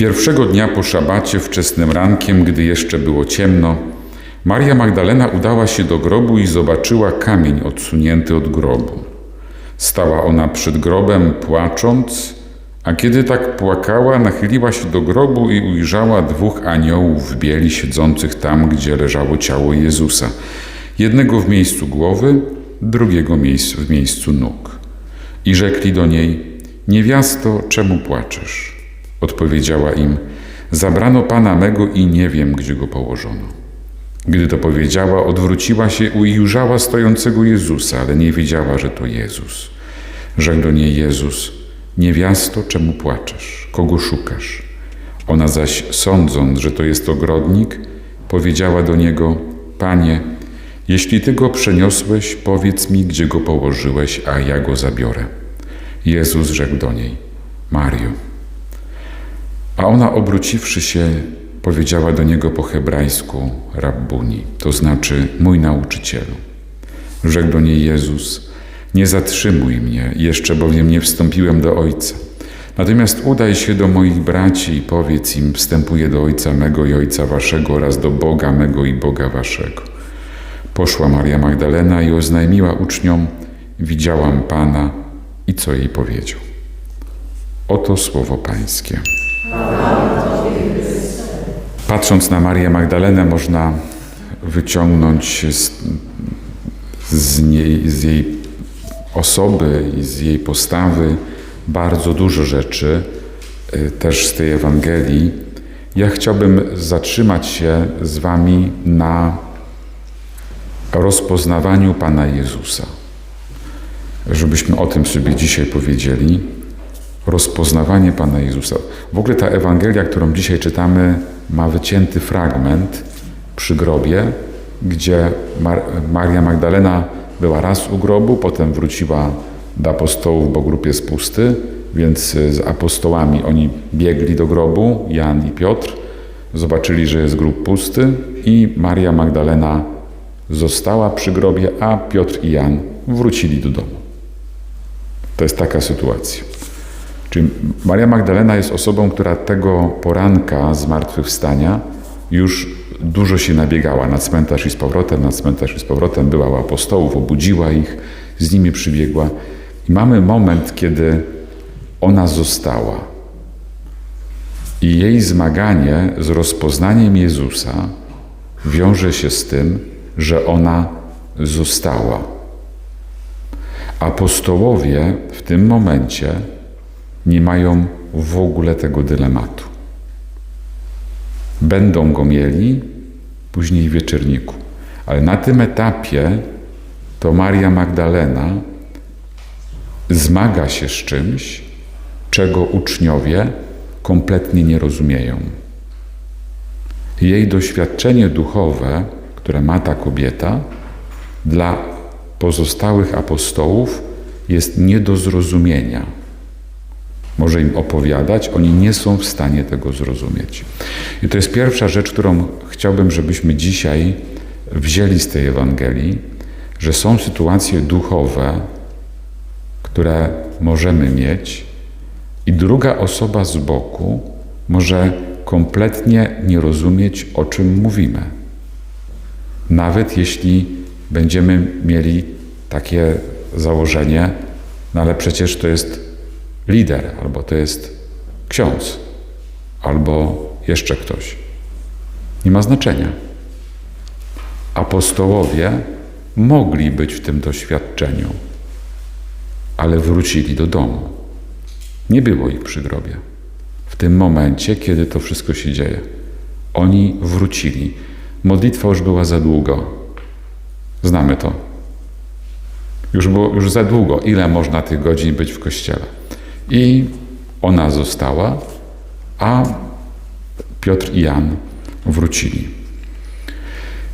Pierwszego dnia po szabacie, wczesnym rankiem, gdy jeszcze było ciemno, Maria Magdalena udała się do grobu i zobaczyła kamień odsunięty od grobu. Stała ona przed grobem, płacząc, a kiedy tak płakała, nachyliła się do grobu i ujrzała dwóch aniołów w bieli siedzących tam, gdzie leżało ciało Jezusa. Jednego w miejscu głowy, drugiego w miejscu nóg. I rzekli do niej: Niewiasto, czemu płaczesz? Odpowiedziała im: Zabrano pana mego i nie wiem, gdzie go położono. Gdy to powiedziała, odwróciła się i ujrzała stojącego Jezusa, ale nie wiedziała, że to Jezus. Rzekł do niej Jezus: Niewiasto, czemu płaczesz? Kogo szukasz? Ona zaś, sądząc, że to jest ogrodnik, powiedziała do niego: Panie, jeśli ty go przeniosłeś, powiedz mi, gdzie go położyłeś, a ja go zabiorę. Jezus rzekł do niej: Mario. A ona, obróciwszy się, powiedziała do niego po hebrajsku rabbuni, to znaczy mój nauczycielu. Rzekł do niej Jezus: Nie zatrzymuj mnie, jeszcze bowiem nie wstąpiłem do Ojca. Natomiast udaj się do moich braci i powiedz im: Wstępuję do Ojca mego i Ojca waszego oraz do Boga mego i Boga waszego. Poszła Maria Magdalena i oznajmiła uczniom: Widziałam Pana i co jej powiedział. Oto słowo Pańskie. Patrząc na Marię Magdalenę, można wyciągnąć z, z, niej, z jej osoby i z jej postawy bardzo dużo rzeczy, y, też z tej Ewangelii. Ja chciałbym zatrzymać się z Wami na rozpoznawaniu Pana Jezusa. Żebyśmy o tym sobie dzisiaj powiedzieli. Rozpoznawanie Pana Jezusa. W ogóle ta Ewangelia, którą dzisiaj czytamy, ma wycięty fragment przy grobie, gdzie Mar- Maria Magdalena była raz u grobu, potem wróciła do apostołów, bo grób jest pusty, więc z apostołami oni biegli do grobu, Jan i Piotr, zobaczyli, że jest grób pusty i Maria Magdalena została przy grobie, a Piotr i Jan wrócili do domu. To jest taka sytuacja. Czyli Maria Magdalena jest osobą, która tego poranka zmartwychwstania już dużo się nabiegała na cmentarz i z powrotem, na cmentarz i z powrotem, była u apostołów, obudziła ich, z nimi przybiegła. I mamy moment, kiedy ona została. I jej zmaganie z rozpoznaniem Jezusa wiąże się z tym, że ona została. Apostołowie w tym momencie nie mają w ogóle tego dylematu. Będą go mieli później w wieczorniku. Ale na tym etapie to Maria Magdalena zmaga się z czymś, czego uczniowie kompletnie nie rozumieją. Jej doświadczenie duchowe, które ma ta kobieta, dla pozostałych apostołów jest nie do zrozumienia. Może im opowiadać, oni nie są w stanie tego zrozumieć. I to jest pierwsza rzecz, którą chciałbym, żebyśmy dzisiaj wzięli z tej Ewangelii, że są sytuacje duchowe, które możemy mieć, i druga osoba z boku może kompletnie nie rozumieć, o czym mówimy. Nawet jeśli będziemy mieli takie założenie, no ale przecież to jest lider, albo to jest ksiądz, albo jeszcze ktoś. Nie ma znaczenia. Apostołowie mogli być w tym doświadczeniu, ale wrócili do domu. Nie było ich przy grobie. W tym momencie, kiedy to wszystko się dzieje, oni wrócili. Modlitwa już była za długo. Znamy to. Już było już za długo. Ile można tych godzin być w kościele? I ona została, a Piotr i Jan wrócili.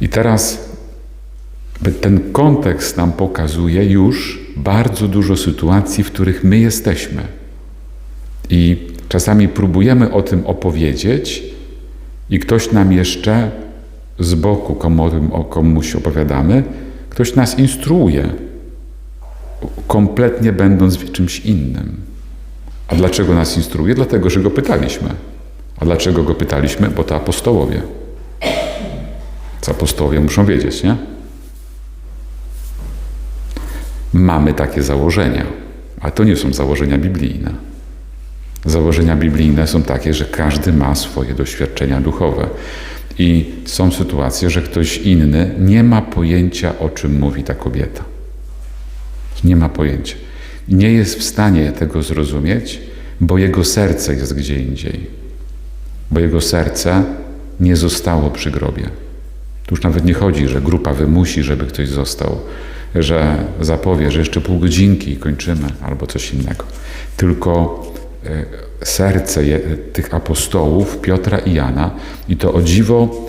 I teraz ten kontekst nam pokazuje już bardzo dużo sytuacji, w których my jesteśmy. I czasami próbujemy o tym opowiedzieć, i ktoś nam jeszcze z boku, komu komuś opowiadamy, ktoś nas instruuje, kompletnie będąc w czymś innym. A dlaczego nas instruuje? Dlatego, że go pytaliśmy. A dlaczego go pytaliśmy? Bo to apostołowie. Co apostołowie muszą wiedzieć, nie? Mamy takie założenia, a to nie są założenia biblijne. Założenia biblijne są takie, że każdy ma swoje doświadczenia duchowe. I są sytuacje, że ktoś inny nie ma pojęcia, o czym mówi ta kobieta. Nie ma pojęcia. Nie jest w stanie tego zrozumieć, bo jego serce jest gdzie indziej. Bo jego serce nie zostało przy grobie. Tu już nawet nie chodzi, że grupa wymusi, żeby ktoś został, że zapowie, że jeszcze pół godzinki i kończymy, albo coś innego. Tylko e, serce tych apostołów, Piotra i Jana, i to o dziwo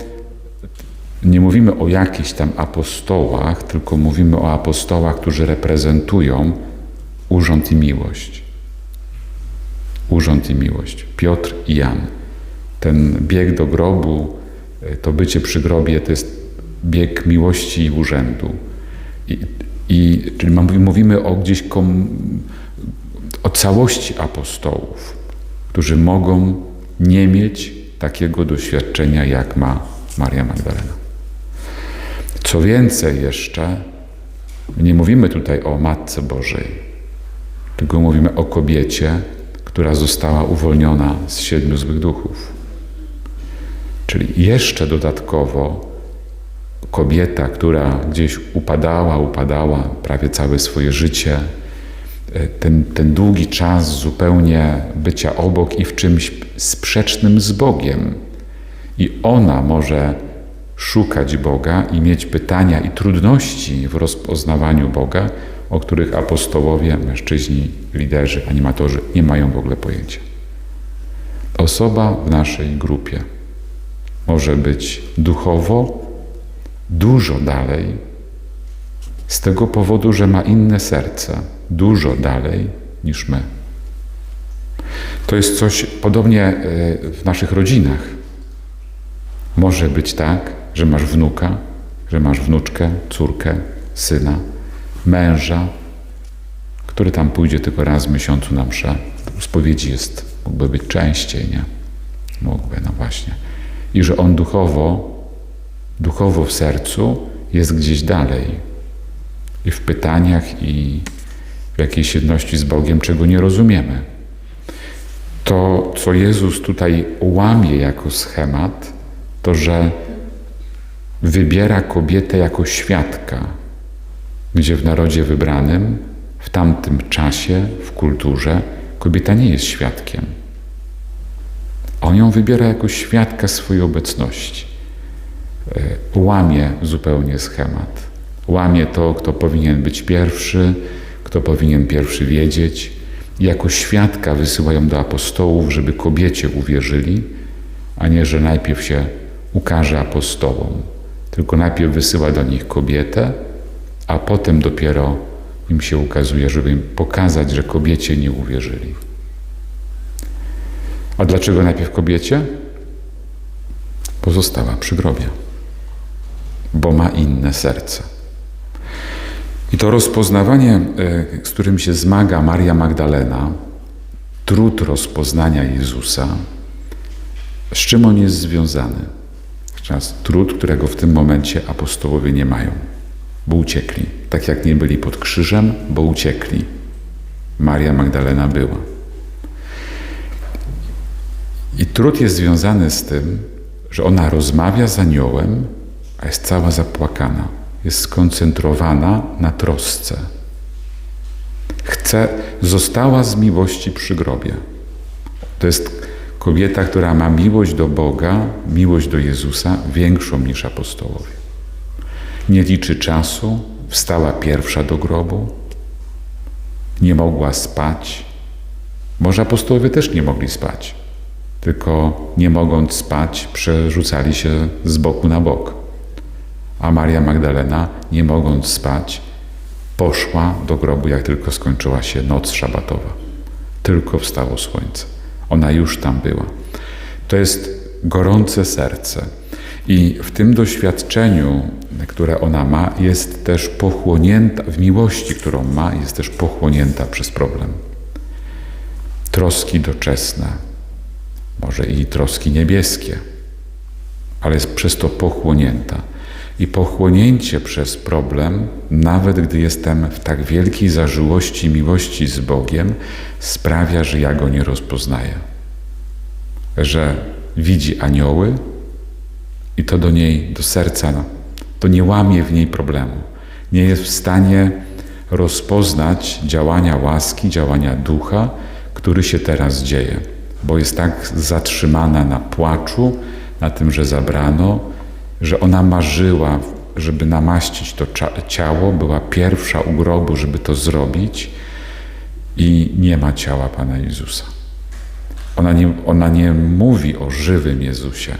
nie mówimy o jakichś tam apostołach, tylko mówimy o apostołach, którzy reprezentują urząd i miłość. Urząd i miłość. Piotr i Jan. Ten bieg do grobu, e, to bycie przy grobie, to jest bieg miłości i urzędu. I, i czyli mówimy o gdzieś kom, o całości apostołów, którzy mogą nie mieć takiego doświadczenia, jak ma Maria Magdalena. Co więcej jeszcze, nie mówimy tutaj o Matce Bożej, tylko mówimy o kobiecie, która została uwolniona z siedmiu złych duchów. Czyli jeszcze dodatkowo kobieta, która gdzieś upadała, upadała prawie całe swoje życie, e, ten, ten długi czas zupełnie bycia obok i w czymś sprzecznym z Bogiem. I ona może szukać Boga i mieć pytania i trudności w rozpoznawaniu Boga, o których apostołowie, mężczyźni, liderzy, animatorzy nie mają w ogóle pojęcia. Osoba w naszej grupie może być duchowo dużo dalej, z tego powodu, że ma inne serce, dużo dalej niż my. To jest coś podobnie e, w naszych rodzinach. Może być tak, że masz wnuka, że masz wnuczkę, córkę, syna, męża, który tam pójdzie tylko raz w miesiącu na mszę. Spowiedzi jest, mógłby być częściej, nie? Mógłby, no właśnie. I że on duchowo, duchowo w sercu jest gdzieś dalej. I w pytaniach, i w jakiejś jedności z Bogiem, czego nie rozumiemy. To, co Jezus tutaj łamie jako schemat, to, że wybiera kobietę jako świadka, gdzie w narodzie wybranym, w tamtym czasie, w kulturze, kobieta nie jest świadkiem. On ją wybiera jako świadka swojej obecności. E, łamie zupełnie schemat. Łamie to, kto powinien być pierwszy, kto powinien pierwszy wiedzieć. Jako świadka wysyłają do apostołów, żeby kobiecie uwierzyli, a nie, że najpierw się ukaże apostołom. Tylko najpierw wysyła do nich kobietę, a potem dopiero im się ukazuje, żeby im pokazać, że kobiecie nie uwierzyli. A dlaczego najpierw kobiecie? Pozostała przy grobie, bo ma inne serce. I to rozpoznawanie, e, z którym się zmaga Maria Magdalena, trud rozpoznania Jezusa, z czym on jest związany? Trud, którego w tym momencie apostołowie nie mają bo uciekli. Tak jak nie byli pod krzyżem, bo uciekli. Maria Magdalena była. I trud jest związany z tym, że ona rozmawia z aniołem, a jest cała zapłakana. Jest skoncentrowana na trosce. Chce, została z miłości przy grobie. To jest kobieta, która ma miłość do Boga, miłość do Jezusa większą niż apostołowie nie liczy czasu, wstała pierwsza do grobu, nie mogła spać. Może apostołowie też nie mogli spać, tylko nie mogąc spać, przerzucali się z boku na bok. A Maria Magdalena, nie mogąc spać, poszła do grobu, jak tylko skończyła się noc szabatowa. Tylko wstało słońce. Ona już tam była. To jest gorące serce. I w tym doświadczeniu które ona ma, jest też pochłonięta, w miłości, którą ma, jest też pochłonięta przez problem. Troski doczesne, może i troski niebieskie, ale jest przez to pochłonięta. I pochłonięcie przez problem, nawet gdy jestem w tak wielkiej zażyłości miłości z Bogiem, sprawia, że ja go nie rozpoznaję. Że widzi anioły i to do niej, do serca, no, to nie łamie w niej problemu. Nie jest w stanie rozpoznać działania łaski, działania ducha, który się teraz dzieje, bo jest tak zatrzymana na płaczu, na tym, że zabrano, że ona marzyła, żeby namaścić to ciało, była pierwsza u grobu, żeby to zrobić i nie ma ciała Pana Jezusa. Ona nie, ona nie mówi o żywym Jezusie,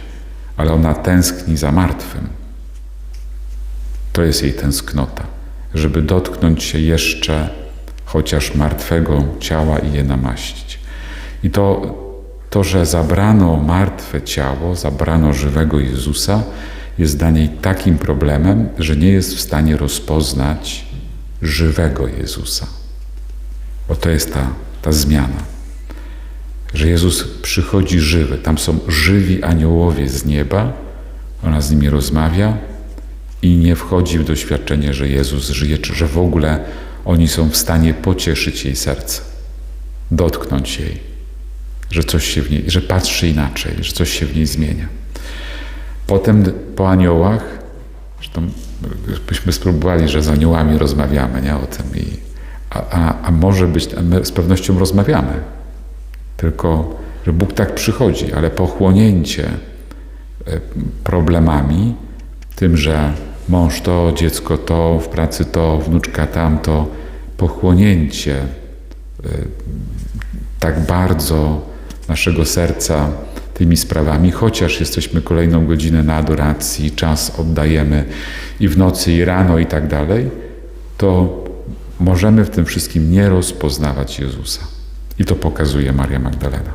ale ona tęskni za martwym. To jest jej tęsknota, żeby dotknąć się jeszcze chociaż martwego ciała i je namaścić. I to, to, że zabrano martwe ciało, zabrano żywego Jezusa, jest dla niej takim problemem, że nie jest w stanie rozpoznać żywego Jezusa. Bo to jest ta, ta zmiana. Że Jezus przychodzi żywy. Tam są żywi aniołowie z nieba. Ona z nimi rozmawia i nie wchodzi w doświadczenie, że Jezus żyje, czy że w ogóle oni są w stanie pocieszyć jej serce, dotknąć jej, że coś się w niej, że patrzy inaczej, że coś się w niej zmienia. Potem po aniołach, zresztą byśmy spróbowali, że z aniołami rozmawiamy nie, o tym, i, a, a, a może być, z pewnością rozmawiamy, tylko że Bóg tak przychodzi, ale pochłonięcie e, problemami, tym, że mąż to, dziecko to, w pracy to, wnuczka tamto, pochłonięcie e, tak bardzo naszego serca tymi sprawami, chociaż jesteśmy kolejną godzinę na adoracji, czas oddajemy i w nocy, i rano, i tak dalej, to możemy w tym wszystkim nie rozpoznawać Jezusa. I to pokazuje Maria Magdalena.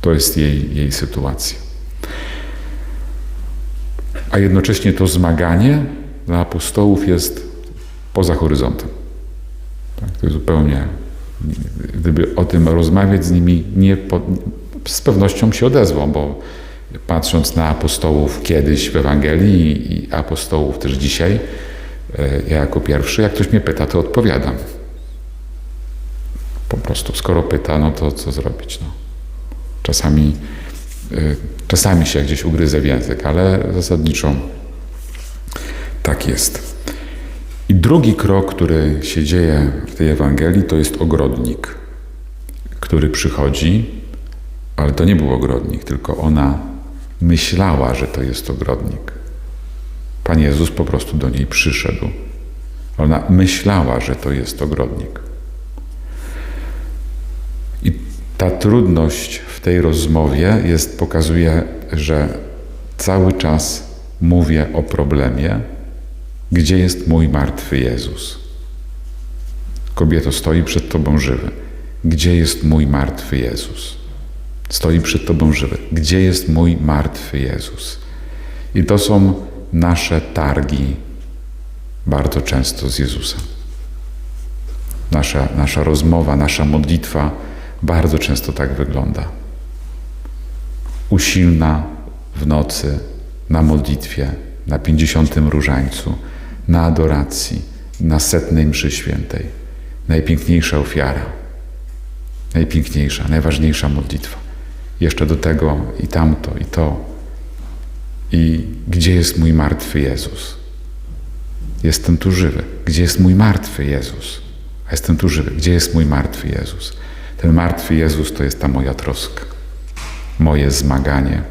To jest jej, jej sytuacja. A jednocześnie to zmaganie dla apostołów jest poza horyzontem. Tak, to jest zupełnie, gdyby o tym rozmawiać z nimi, nie, z pewnością się odezwą, bo patrząc na apostołów kiedyś w Ewangelii i apostołów też dzisiaj, e, ja jako pierwszy, jak ktoś mnie pyta, to odpowiadam. Po prostu, skoro pyta, no to co zrobić? No. Czasami, e, czasami się gdzieś ugryzę w język, ale zasadniczo tak jest. I drugi krok, który się dzieje w tej Ewangelii, to jest ogrodnik, który przychodzi ale to nie był ogrodnik, tylko ona myślała, że to jest ogrodnik. Pan Jezus po prostu do niej przyszedł. Ona myślała, że to jest ogrodnik. I ta trudność w tej rozmowie jest, pokazuje, że cały czas mówię o problemie, gdzie jest mój martwy Jezus. Kobieto stoi przed Tobą żywy. Gdzie jest mój martwy Jezus? Stoi przed Tobą żywy. Gdzie jest mój martwy Jezus? I to są nasze targi bardzo często z Jezusem. Nasza, nasza rozmowa, nasza modlitwa bardzo często tak wygląda. Usilna w nocy, na modlitwie, na pięćdziesiątym różańcu, na adoracji, na setnej mszy świętej. Najpiękniejsza ofiara, najpiękniejsza, najważniejsza modlitwa jeszcze do tego i tamto, i to. I gdzie jest mój martwy Jezus? Jestem tu żywy. Gdzie jest mój martwy Jezus? Jestem tu żywy. Gdzie jest mój martwy Jezus? Ten martwy Jezus to jest ta moja troska, moje zmaganie.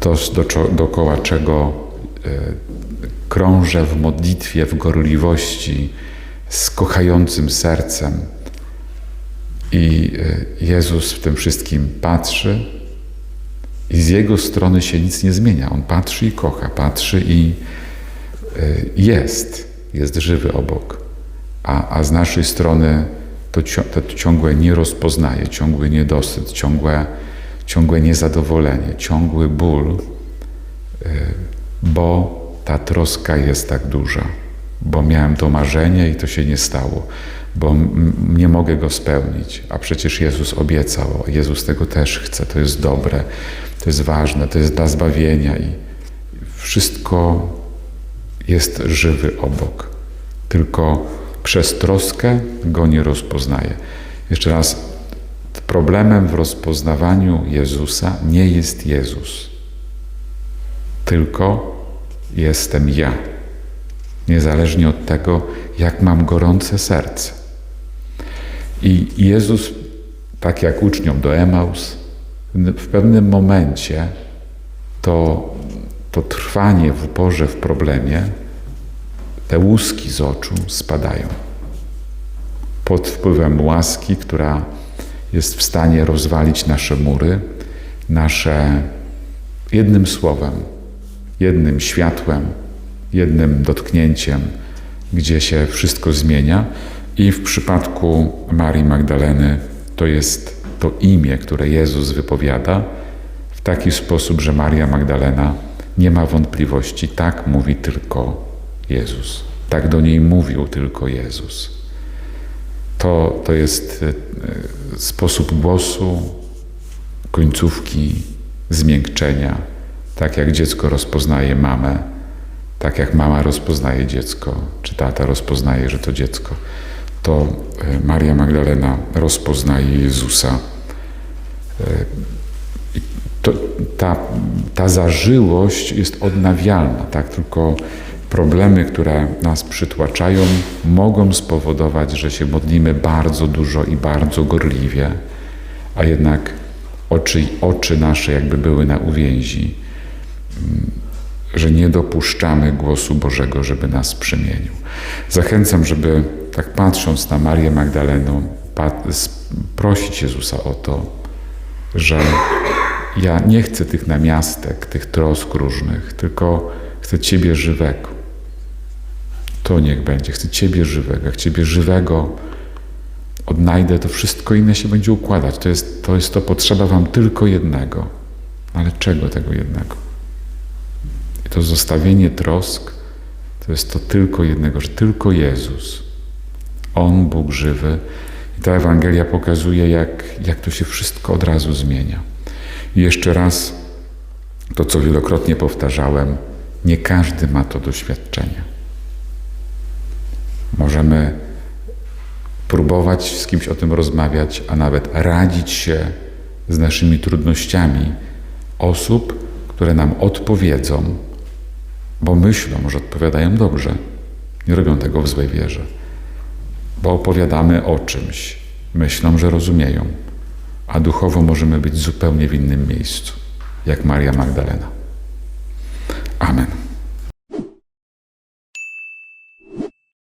To, do, dookoła czego y, krążę w modlitwie, w gorliwości, z kochającym sercem, i e, Jezus w tym wszystkim patrzy, i z jego strony się nic nie zmienia. On patrzy i kocha, patrzy i e, jest, jest żywy obok. A, a z naszej strony to, to ciągłe nierozpoznaje, ciągły niedosyt, ciągłe, ciągłe niezadowolenie, ciągły ból, e, bo ta troska jest tak duża. bo miałem to marzenie i to się nie stało, bo nie mogę go spełnić, a przecież Jezus obiecał, Jezus tego też chce, to jest dobre, to jest ważne, to jest dla zbawienia i wszystko jest żywy obok. Tylko przez troskę go nie rozpoznaje. Jeszcze raz, problemem w rozpoznawaniu Jezusa nie jest Jezus, tylko jestem ja. Niezależnie od tego, jak mam gorące serce. I Jezus, tak jak uczniom do Emaus, w pewnym momencie to, to trwanie w uporze, w problemie, te łuski z oczu spadają. Pod wpływem łaski, która jest w stanie rozwalić nasze mury, nasze jednym słowem, jednym światłem, jednym dotknięciem, gdzie się wszystko zmienia. I w przypadku Marii Magdaleny to jest to imię, które Jezus wypowiada w taki sposób, że Maria Magdalena nie ma wątpliwości, tak mówi tylko Jezus. Tak do niej mówił tylko Jezus. To, to jest e, sposób głosu, końcówki, zmiękczenia, tak jak dziecko rozpoznaje mamę, tak jak mama rozpoznaje dziecko, czy tata rozpoznaje, że to dziecko, to e, Maria Magdalena rozpoznaje Jezusa. E, To, ta, ta zażyłość jest odnawialna, tak? Tylko problemy, które nas przytłaczają, mogą spowodować, że się modlimy bardzo dużo i bardzo gorliwie, a jednak oczy, oczy nasze jakby były na uwięzi, mm, że nie dopuszczamy głosu Bożego, żeby nas przemienił. Zachęcam, żeby tak patrząc na Marię Magdalenę, prosić Jezusa o to, że ja nie chcę tych namiastek, tych trosk różnych, tylko chcę Ciebie żywego. To niech będzie. Chcę Ciebie żywego. Jak Ciebie żywego odnajdę, to wszystko inne się będzie układać. To jest to, jest to potrzeba Wam tylko jednego. Ale czego tego jednego? I to zostawienie trosk to jest to tylko jednego, że tylko Jezus, On, Bóg żywy. I ta Ewangelia pokazuje, jak, jak to się wszystko od razu zmienia. I jeszcze raz to, co wielokrotnie powtarzałem, nie każdy ma to doświadczenie. Możemy próbować z kimś o tym rozmawiać, a nawet radzić się z naszymi trudnościami osób, które nam odpowiedzą, bo myślą, że odpowiadają dobrze. Nie robią tego w złej wierze, bo opowiadamy o czymś, myślą, że rozumieją, a duchowo możemy być zupełnie w innym miejscu, jak Maria Magdalena.